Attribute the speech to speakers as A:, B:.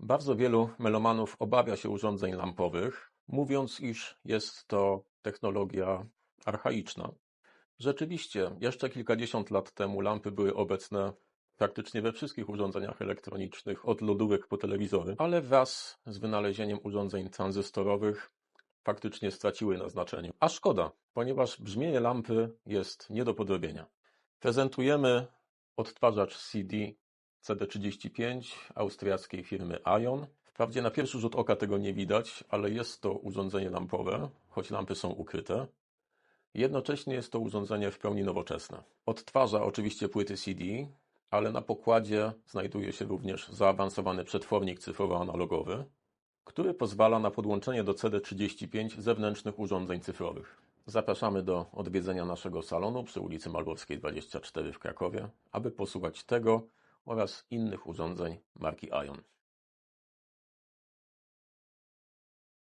A: Bardzo wielu melomanów obawia się urządzeń lampowych, mówiąc, iż jest to technologia archaiczna. Rzeczywiście, jeszcze kilkadziesiąt lat temu lampy były obecne praktycznie we wszystkich urządzeniach elektronicznych, od lodówek po telewizory, ale wraz z wynalezieniem urządzeń tranzystorowych faktycznie straciły na znaczeniu. A szkoda, ponieważ brzmienie lampy jest nie do podrobienia. Prezentujemy odtwarzacz CD CD35 austriackiej firmy Ion. Wprawdzie na pierwszy rzut oka tego nie widać, ale jest to urządzenie lampowe, choć lampy są ukryte. Jednocześnie jest to urządzenie w pełni nowoczesne. Odtwarza oczywiście płyty CD, ale na pokładzie znajduje się również zaawansowany przetwornik cyfrowo-analogowy, który pozwala na podłączenie do CD35 zewnętrznych urządzeń cyfrowych. Zapraszamy do odwiedzenia naszego salonu przy ulicy Malborskiej 24 w Krakowie, aby posłuchać tego oraz innych urządzeń marki Ion.